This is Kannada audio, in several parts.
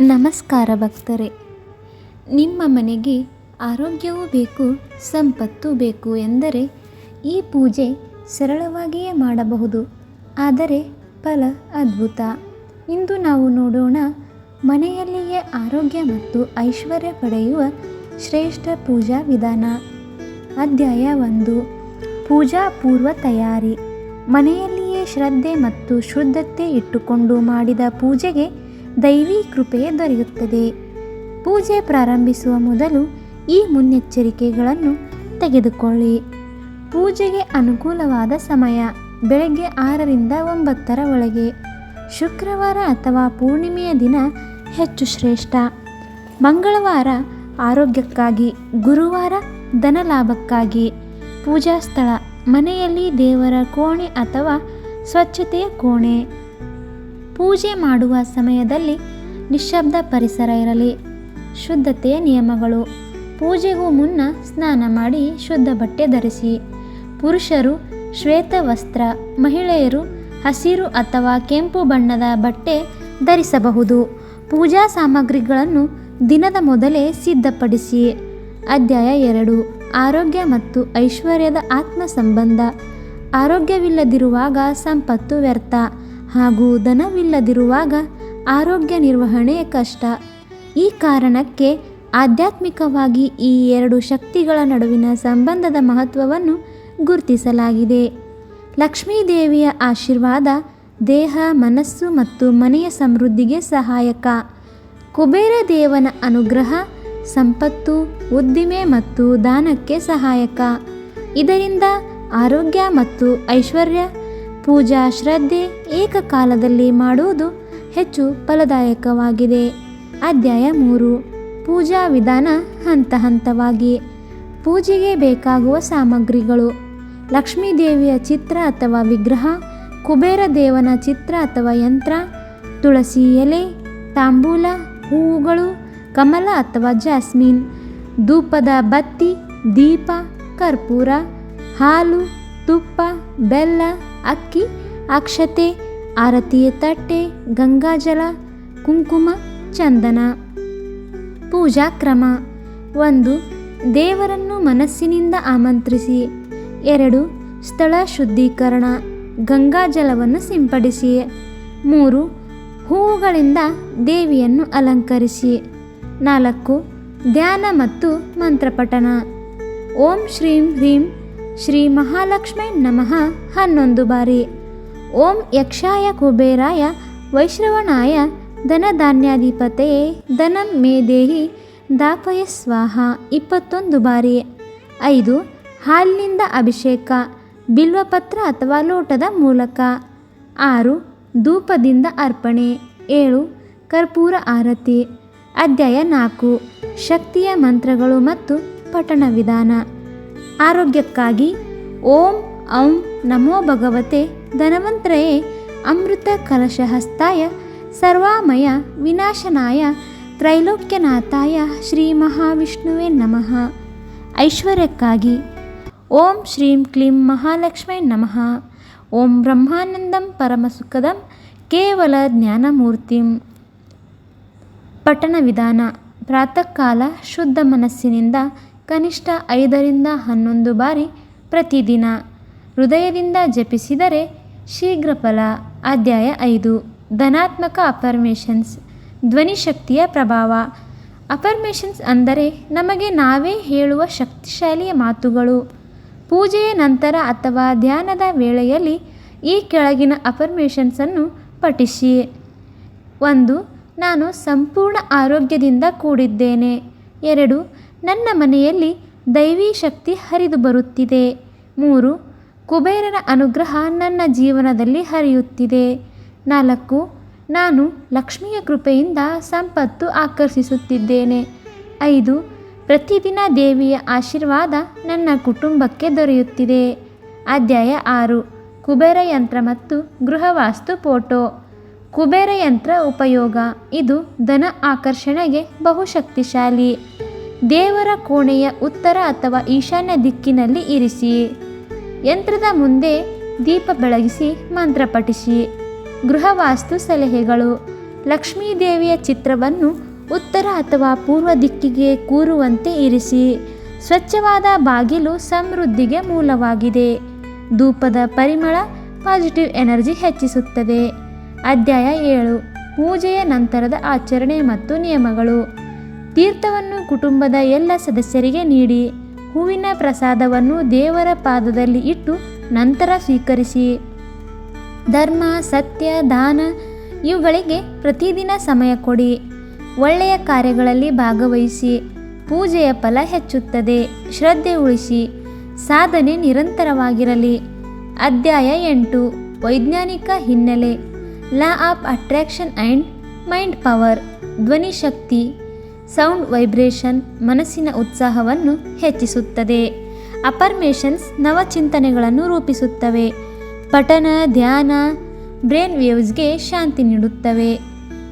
ನಮಸ್ಕಾರ ಭಕ್ತರೇ. ನಿಮ್ಮ ಮನೆಗೆ ಆರೋಗ್ಯವೂ ಬೇಕು, ಸಂಪತ್ತು ಬೇಕು ಎಂದರೆ ಈ ಪೂಜೆ ಸರಳವಾಗಿಯೇ ಮಾಡಬಹುದು. ಆದರೆ ಫಲ ಅದ್ಭುತ. ಇಂದು ನಾವು ನೋಡೋಣ ಮನೆಯಲ್ಲಿಯೇ ಆರೋಗ್ಯ ಮತ್ತು ಐಶ್ವರ್ಯ ಪಡೆಯುವ ಶ್ರೇಷ್ಠ ಪೂಜಾ ವಿಧಾನ. ಅಧ್ಯಾಯ ಒಂದು. ಪೂಜಾ ಪೂರ್ವ ತಯಾರಿ. ಮನೆಯಲ್ಲಿಯೇ ಶ್ರದ್ಧೆ ಮತ್ತು ಶುದ್ಧತೆ ಇಟ್ಟುಕೊಂಡು ಮಾಡಿದ ಪೂಜೆಗೆ ದೈವಿ ಕೃಪೆ ದೊರೆಯುತ್ತದೆ. ಪೂಜೆ ಪ್ರಾರಂಭಿಸುವ ಮೊದಲು ಈ ಮುನ್ನೆಚ್ಚರಿಕೆಗಳನ್ನು ತೆಗೆದುಕೊಳ್ಳಿ. ಪೂಜೆಗೆ ಅನುಕೂಲವಾದ ಸಮಯ, ಬೆಳಗ್ಗೆ ಆರರಿಂದ ಒಂಬತ್ತರ ಒಳಗೆ. ಶುಕ್ರವಾರ ಅಥವಾ ಪೂರ್ಣಿಮೆಯ ದಿನ ಹೆಚ್ಚು ಶ್ರೇಷ್ಠ. ಮಂಗಳವಾರ ಆರೋಗ್ಯಕ್ಕಾಗಿ, ಗುರುವಾರ ಧನಲಾಭಕ್ಕಾಗಿ. ಪೂಜಾ ಸ್ಥಳ, ಮನೆಯಲ್ಲಿ ದೇವರ ಕೋಣೆ ಅಥವಾ ಸ್ವಚ್ಛತೆಯ ಕೋಣೆ. ಪೂಜೆ ಮಾಡುವ ಸಮಯದಲ್ಲಿ ನಿಶ್ಶಬ್ದ ಪರಿಸರ ಇರಲಿ. ಶುದ್ಧತೆಯ ನಿಯಮಗಳು. ಪೂಜೆಗೂ ಮುನ್ನ ಸ್ನಾನ ಮಾಡಿ ಶುದ್ಧ ಬಟ್ಟೆ ಧರಿಸಿ. ಪುರುಷರು ಶ್ವೇತ ವಸ್ತ್ರ, ಮಹಿಳೆಯರು ಹಸಿರು ಅಥವಾ ಕೆಂಪು ಬಣ್ಣದ ಬಟ್ಟೆ ಧರಿಸಬಹುದು. ಪೂಜಾ ಸಾಮಗ್ರಿಗಳನ್ನು ದಿನದ ಮೊದಲೇ ಸಿದ್ಧಪಡಿಸಿ. ಅಧ್ಯಾಯ ಎರಡು, ಆರೋಗ್ಯ ಮತ್ತು ಐಶ್ವರ್ಯದ ಆತ್ಮ ಸಂಬಂಧ ಆರೋಗ್ಯವಿಲ್ಲದಿರುವಾಗ ಸಂಪತ್ತು ವ್ಯರ್ಥ. ಹಾಗೂ ಧನವಿಲ್ಲದಿರುವಾಗ ಆರೋಗ್ಯ ನಿರ್ವಹಣೆ ಕಷ್ಟ. ಈ ಕಾರಣಕ್ಕೆ ಆಧ್ಯಾತ್ಮಿಕವಾಗಿ ಈ ಎರಡು ಶಕ್ತಿಗಳ ನಡುವಿನ ಸಂಬಂಧದ ಮಹತ್ವವನ್ನು ಗುರುತಿಸಲಾಗಿದೆ. ಲಕ್ಷ್ಮೀದೇವಿಯ ಆಶೀರ್ವಾದ ದೇಹ, ಮನಸ್ಸು ಮತ್ತು ಮನೆಯ ಸಮೃದ್ಧಿಗೆ ಸಹಾಯಕ. ಕುಬೇರ ದೇವನ ಅನುಗ್ರಹ, ಸಂಪತ್ತು, ಉದ್ದಿಮೆ ಮತ್ತು ದಾನಕ್ಕೆ ಸಹಾಯಕ. ಇದರಿಂದ ಆರೋಗ್ಯ ಮತ್ತು ಐಶ್ವರ್ಯ ಪೂಜಾ ಶ್ರದ್ಧೆ ಏಕಕಾಲದಲ್ಲಿ ಮಾಡುವುದು ಹೆಚ್ಚು ಫಲದಾಯಕವಾಗಿದೆ. ಅಧ್ಯಾಯ ಮೂರು. ಪೂಜಾ ವಿಧಾನ ಹಂತ ಹಂತವಾಗಿ. ಪೂಜೆಗೆ ಬೇಕಾಗುವ ಸಾಮಗ್ರಿಗಳು. ಲಕ್ಷ್ಮೀದೇವಿಯ ಚಿತ್ರ ಅಥವಾ ವಿಗ್ರಹ, ಕುಬೇರ ದೇವನ ಚಿತ್ರ ಅಥವಾ ಯಂತ್ರ, ತುಳಸಿ ಎಲೆ, ತಾಂಬೂಲ, ಹೂವುಗಳು, ಕಮಲ ಅಥವಾ ಜಾಸ್ಮಿನ್, ಧೂಪದ ಬತ್ತಿ, ದೀಪ, ಕರ್ಪೂರ, ಹಾಲು, ತುಪ್ಪ, ಬೆಲ್ಲ ಅಕ್ಕಿ, ಅಕ್ಷತೆ, ಆರತಿಯ ತಟ್ಟೆ ಗಂಗಾಜಲ ಕುಂಕುಮ, ಚಂದನ. ಪೂಜಾ ಕ್ರಮ. ಒಂದು, ದೇವರನ್ನು ಮನಸ್ಸಿನಿಂದ ಆಮಂತ್ರಿಸಿ. ಎರಡು, ಸ್ಥಳ ಶುದ್ಧೀಕರಣ. ಗಂಗಾಜಲವನ್ನು ಸಿಂಪಡಿಸಿ. ಮೂರು, ಹೂವುಗಳಿಂದ ದೇವಿಯನ್ನು ಅಲಂಕರಿಸಿ. ನಾಲ್ಕು, ಧ್ಯಾನ ಮತ್ತು ಮಂತ್ರಪಠನ ಓಂ ಶ್ರೀಂ ಹ್ರೀಂ ಶ್ರೀ ಮಹಾಲಕ್ಷ್ಮೈ ನಮಃ ಹನ್ನೊಂದು ಬಾರಿ. ಓಂ ಯಕ್ಷಾಯ ಕುಬೇರಾಯ ವೈಶ್ರವಣಾಯ ಧನಧಾನ್ಯಾಧಿಪತೆಯೇ ಧನಂ ಮೇ ದೇಹಿ ದಾಪಯ ಸ್ವಾಹ ಇಪ್ಪತ್ತೊಂದು ಬಾರಿ. ಐದು ಹಾಲಿನಿಂದ ಅಭಿಷೇಕ ಬಿಲ್ವಪತ್ರ ಅಥವಾ ಲೋಟದ ಮೂಲಕ. ಆರು ಧೂಪದಿಂದ ಅರ್ಪಣೆ. ಏಳು ಕರ್ಪೂರ ಆರತಿ. ಅಧ್ಯಾಯ ನಾಲ್ಕು ಶಕ್ತಿಯ ಮಂತ್ರಗಳು ಮತ್ತು ಪಠಣ ವಿಧಾನ. ಆರೋಗ್ಯಕ್ಕಾಗಿ ಓಂ ಔಂ ನಮೋ ಭಗವತೆ ಧನವಂತ್ರಯೇ. ಅಮೃತ ಕಲಶಹಸ್ತಾಯ ಸರ್ವಾಮಯ ವಿನಾಶನಾಯ ತ್ರೈಲೋಕ್ಯನಾಥಾಯ ಶ್ರೀ ಮಹಾವಿಷ್ಣುವೇ ನಮಃ. ಐಶ್ವರ್ಯಕ್ಕಾಗಿ ಓಂ ಶ್ರೀಂ ಕ್ಲೀಂ ಮಹಾಲಕ್ಷ್ಮೈ ನಮಃ. ಓಂ ಬ್ರಹ್ಮಾನಂದಂ ಪರಮಸುಖದಂ ಕೇವಲ ಜ್ಞಾನಮೂರ್ತಿಂ. ಪಠಣ ವಿಧಾನ ಪ್ರಾತಃ ಕಾಲ ಶುದ್ಧ ಮನಸ್ಸಿನಿಂದ ಕನಿಷ್ಠ ಐದರಿಂದ ಹನ್ನೊಂದು ಬಾರಿ ಪ್ರತಿದಿನ. ಹೃದಯದಿಂದ ಜಪಿಸಿದರೆ ಶೀಘ್ರ ಫಲ. ಅಧ್ಯಾಯ ಐದು. ಧನಾತ್ಮಕ ಅಫರ್ಮೇಷನ್ಸ್ ಧ್ವನಿಶಕ್ತಿಯ ಪ್ರಭಾವ. ಅಫರ್ಮೇಷನ್ಸ್ ಅಂದರೆ ನಮಗೆ ನಾವೇ ಹೇಳುವ ಶಕ್ತಿಶಾಲಿಯ ಮಾತುಗಳು. ಪೂಜೆಯ ನಂತರ ಅಥವಾ ಧ್ಯಾನದ ವೇಳೆಯಲ್ಲಿ ಈ ಕೆಳಗಿನ ಅಫರ್ಮೇಷನ್ಸನ್ನು ಪಠಿಸಿ. ಒಂದು, ನಾನು ಸಂಪೂರ್ಣ ಆರೋಗ್ಯದಿಂದ ಕೂಡಿದ್ದೇನೆ. ಎರಡು ನನ್ನ ಮನೆಯಲ್ಲಿ ದೈವಿ ಶಕ್ತಿ ಹರಿದು ಬರುತ್ತಿದೆ. ಮೂರು, ಕುಬೇರನ ಅನುಗ್ರಹ ನನ್ನ ಜೀವನದಲ್ಲಿ ಹರಿಯುತ್ತಿದೆ. ನಾಲ್ಕು, ನಾನು ಲಕ್ಷ್ಮಿಯ ಕೃಪೆಯಿಂದ ಸಂಪತ್ತು ಆಕರ್ಷಿಸುತ್ತಿದ್ದೇನೆ. ಐದು, ಪ್ರತಿದಿನ ದೇವಿಯ ಆಶೀರ್ವಾದ ನನ್ನ ಕುಟುಂಬಕ್ಕೆ ದೊರೆಯುತ್ತಿದೆ. ಅಧ್ಯಾಯ ಆರು, ಕುಬೇರ ಯಂತ್ರ ಮತ್ತು ಗೃಹವಾಸ್ತು ಫೋಟೋ. ಕುಬೇರ ಯಂತ್ರ ಉಪಯೋಗ, ಇದು ಧನ ಆಕರ್ಷಣೆಗೆ ಬಹುಶಕ್ತಿಶಾಲಿ. ದೇವರ ಕೋಣೆಯ ಉತ್ತರ ಅಥವಾ ಈಶಾನ್ಯ ದಿಕ್ಕಿನಲ್ಲಿ ಇರಿಸಿ. ಯಂತ್ರದ ಮುಂದೆ ದೀಪ ಬೆಳಗಿಸಿ ಮಂತ್ರ ಪಠಿಸಿ. ಗೃಹವಾಸ್ತು ಸಲಹೆಗಳು. ಲಕ್ಷ್ಮೀದೇವಿಯ ಚಿತ್ರವನ್ನು ಉತ್ತರ ಅಥವಾ ಪೂರ್ವ ದಿಕ್ಕಿಗೆ ಕೂರುವಂತೆ ಇರಿಸಿ. ಸ್ವಚ್ಛವಾದ ಬಾಗಿಲು ಸಮೃದ್ಧಿಗೆ ಮೂಲವಾಗಿದೆ. ಧೂಪದ ಪರಿಮಳ ಪಾಸಿಟಿವ್ ಎನರ್ಜಿ ಹೆಚ್ಚಿಸುತ್ತದೆ. ಅಧ್ಯಾಯ ಏಳು. ಪೂಜೆಯ ನಂತರದ ಆಚರಣೆ ಮತ್ತು ನಿಯಮಗಳು. ತೀರ್ಥವನ್ನು ಕುಟುಂಬದ ಎಲ್ಲ ಸದಸ್ಯರಿಗೆ ನೀಡಿ ಹೂವಿನ ಪ್ರಸಾದವನ್ನು ದೇವರ ಪಾದದಲ್ಲಿ ಇಟ್ಟು ನಂತರ ಸ್ವೀಕರಿಸಿ. ಧರ್ಮ, ಸತ್ಯ, ದಾನ ಇವುಗಳಿಗೆ ಪ್ರತಿದಿನ ಸಮಯ ಕೊಡಿ. ಒಳ್ಳೆಯ ಕಾರ್ಯಗಳಲ್ಲಿ ಭಾಗವಹಿಸಿ. ಪೂಜೆಯ ಫಲ ಹೆಚ್ಚುತ್ತದೆ. ಶ್ರದ್ಧೆ ಉಳಿಸಿ. ಸಾಧನೆ ನಿರಂತರವಾಗಿರಲಿ. ಅಧ್ಯಾಯ ಎಂಟು, ವೈಜ್ಞಾನಿಕ ಹಿನ್ನೆಲೆ. Law of attraction and mind power. ಧ್ವನಿ ಶಕ್ತಿ. ಸೌಂಡ್ ವೈಬ್ರೇಷನ್ ಮನಸ್ಸಿನ ಉತ್ಸಾಹವನ್ನು ಹೆಚ್ಚಿಸುತ್ತದೆ. ಅಪರ್ಮೇಷನ್ಸ್ ನವಚಿಂತನೆಗಳನ್ನು ರೂಪಿಸುತ್ತವೆ. ಪಠನ, ಧ್ಯಾನ, ಬ್ರೇನ್ ವೇವ್ಸ್ಗೆ ಶಾಂತಿ ನೀಡುತ್ತವೆ.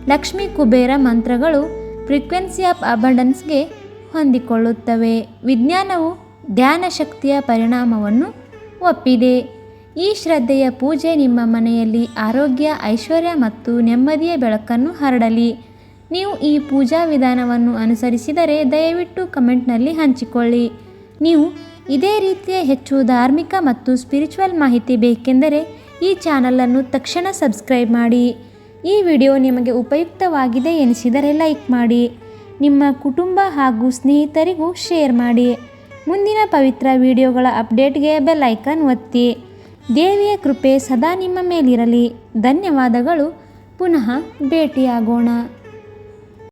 ಲಕ್ಷ್ಮೀ ಕುಬೇರ ಮಂತ್ರಗಳು ಫ್ರೀಕ್ವೆನ್ಸಿ ಆಫ್ ಅಬಂಡನ್ಸ್ಗೆ ಹೊಂದಿಕೊಳ್ಳುತ್ತವೆ. ವಿಜ್ಞಾನವು ಧ್ಯಾನ ಶಕ್ತಿಯ ಪರಿಣಾಮವನ್ನು ಒಪ್ಪಿದೆ. ಈ ಶ್ರದ್ಧೆಯ ಪೂಜೆ ನಿಮ್ಮ ಮನೆಯಲ್ಲಿ ಆರೋಗ್ಯ, ಐಶ್ವರ್ಯ ಮತ್ತು ನೆಮ್ಮದಿಯ ಬೆಳಕನ್ನು ಹರಡಲಿ. ನೀವು ಈ ಪೂಜಾ ವಿಧಾನವನ್ನು ಅನುಸರಿಸಿದರೆ ದಯವಿಟ್ಟು ಕಮೆಂಟ್ನಲ್ಲಿ ಹಂಚಿಕೊಳ್ಳಿ. ನೀವು ಇದೇ ರೀತಿಯ ಹೆಚ್ಚು ಧಾರ್ಮಿಕ ಮತ್ತು ಸ್ಪಿರಿಚುವಲ್ ಮಾಹಿತಿ ಬೇಕೆಂದರೆ ಈ ಚಾನಲನ್ನು ತಕ್ಷಣ ಸಬ್ಸ್ಕ್ರೈಬ್ ಮಾಡಿ. ಈ ವಿಡಿಯೋ ನಿಮಗೆ ಉಪಯುಕ್ತವಾಗಿದೆ ಎನಿಸಿದರೆ ಲೈಕ್ ಮಾಡಿ. ನಿಮ್ಮ ಕುಟುಂಬ ಹಾಗೂ ಸ್ನೇಹಿತರಿಗೂ ಶೇರ್ ಮಾಡಿ. ಮುಂದಿನ ಪವಿತ್ರ ವಿಡಿಯೋಗಳ ಅಪ್ಡೇಟ್ಗೆ ಬೆಲ್ ಐಕನ್ ಒತ್ತಿ. ದೇವಿಯ ಕೃಪೆ ಸದಾ ನಿಮ್ಮ ಮೇಲಿರಲಿ. ಧನ್ಯವಾದಗಳು. ಪುನಃ ಭೇಟಿಯಾಗೋಣ.